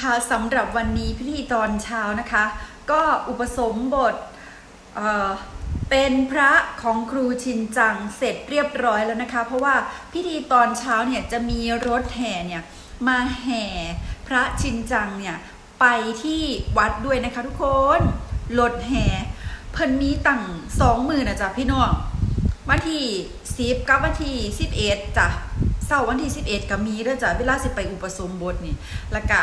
ค่ะสำหรับวันนี้พิธีตอนเช้านะคะ ก็อุปสมบทเเป็นพระของครูชินจังเสร็จเรียบร้อยแล้วนะคะ เพราะว่าพิธีตอนเช้าเนี่ยจะมีรถแห่เนี่ยมาแห่พระชินจังเนี่ยไปที่วัดด้วยนะคะทุกคนรถแห่เพิ่นมีตั้งสองหมื่นนะจ๊ะพี่น้องวันที่สิบกับวันที่สิบเอ็ดจ้ะเสาร์วันที่สิบเอ็ดก็มีด้อจ้ะเวลาสิไปอุปสมบทนี่แล้วก็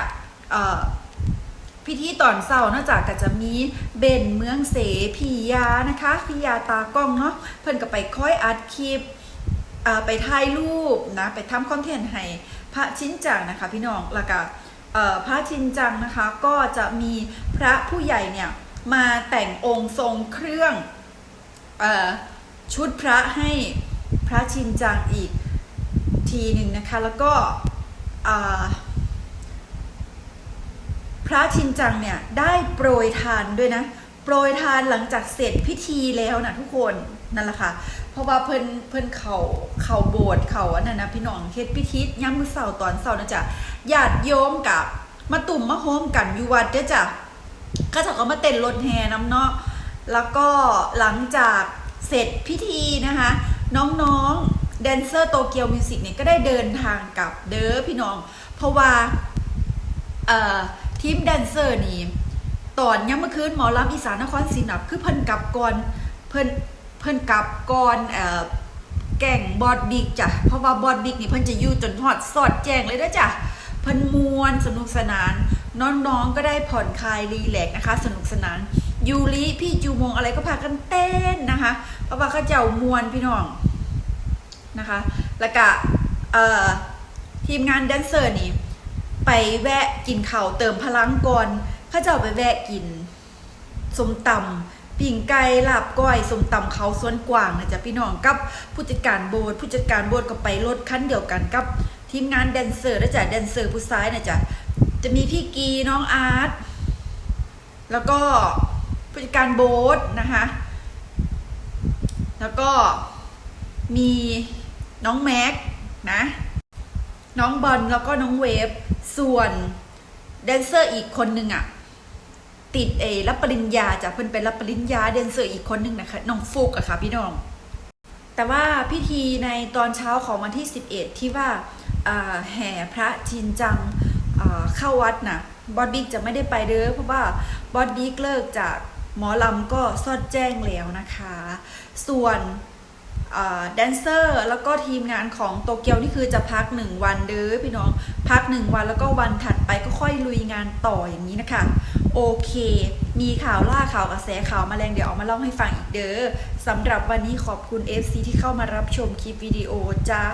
พิธีตอนเสาร์นอกจากก็จะมีเบนเมืองเสพียานะคะพียาตากล้องเนาะเพิ่นก็ไปค่อยอัดคลิปไปถ่ายรูปนะไปทำคอนเทนต์ให้พระชินจังนะคะพี่น้องแล้วก็พระชินจังนะคะก็จะมีพระผู้ใหญ่เนี่ยมาแต่งองค์ทรงเครื่องอชุดพระให้พระชินจังอีกทีหนึ่งนะคะแล้วก็ พระชินจังเนี่ยได้โปรยทานด้วยนะ โปรยทานหลังจากเสร็จพิธีแล้วนะทุกคนนั่นแหละค่ะ เพราะว่าเพิ่นเพิ่นเขาเขาโบสถ์เขาอันนั้นนะพี่น้องเฮ็ดพิธีย่ำมือเสาร์ตอนเสาร์นะจ๊ะญาติโยมกับมาตุ่มมาโฮมกันอยู่วัดเด้อจ้ะก็จะก็มาเต้นรถแห่น้ำเนาะแล้วก็หลังจากเสร็จพิธีนะคะ น้องๆแดนเซอร์โตเกียวมิวสิกเนี่ยก็ได้เดินทางกลับเด้อพี่น้อง เพราะว่า ทีมแดนเซอร์นี่ตอนยังเมื่อคืนหมอลำอีสานนครศรีนับคือเพิ่นกลับก่อนเพิ่นเพิ่นกลับก่อนเอ่อแก่งบอดบิ๊กจ้ะเพราะว่าบอดบิ๊กนี่เพิ่นจะอยู่จนฮอดสอดแจ้งเลยเด้จ้ะเพิ่นมวนสนุกสนานน้องๆก็ได้ผ่อนคลายรีแลกนะคะ สนุกสนานยูริพี่จูมงอะไรก็พากันเต้นนะคะเพราะว่าเขาเจ้ามวนพี่น้องนะคะ แล้วก็ทีมงานแดนเซอร์นี่ ไปแวะกินข้าวเติมพลังก่อนเขาเจ้าไปแวะกินสมตำปิ่งไก่ลาบก้อยสมตำเขาสวนกวางนะจ๊ะพี่น้องกับผู้จัดการโบสผู้จัดการโบสก็ไปรถคันเดียวกันกับทีมงานแดนเซอร์นะจ๊ะแดนเซอร์ผู้ซ้ายนะจ๊ะจะมีพี่กีน้องอาร์ตแล้วก็ผู้จัดการโบสนะคะแล้วก็มีน้องแม็กนะ น้องบอลแล้วก็น้องเวฟ ส่วนแดนเซอร์อีกคนหนึ่งอะติดเอรับปริญญาจากเพิ่นเป็นรับปริญญาแดนเซอร์อีกคนหนึ่งนะคะน้องฟุกอะค่ะพี่น้อง แต่ว่าพิธีในตอนเช้าของวันที่ 11 ที่ว่าแห่พระชินจังเข้าวัดนะบอดบิ๊กจะไม่ได้ไปเด้อเพราะว่าบอดบิ๊กเลิกจากหมอลำก็สอดแจ้งแล้วนะคะ ส่วน แดนเซอร์แล้วก็ทีมงานของโตเกียวนี่คือจะพักหนึ่งวันเด้อพี่น้องพักหนึ่งวันแล้วก็วันถัดไปก็ค่อยลุยงานต่ออย่างนี้นะคะ โอเค มีข่าวล่าข่าวกระแสข่าวมาแรงเดี๋ยวเอามาเล่าให้ฟังอีกเด้อสำหรับวันนี้ขอบคุณ FC ที่เข้ามารับชมคลิปวิดีโอจ้า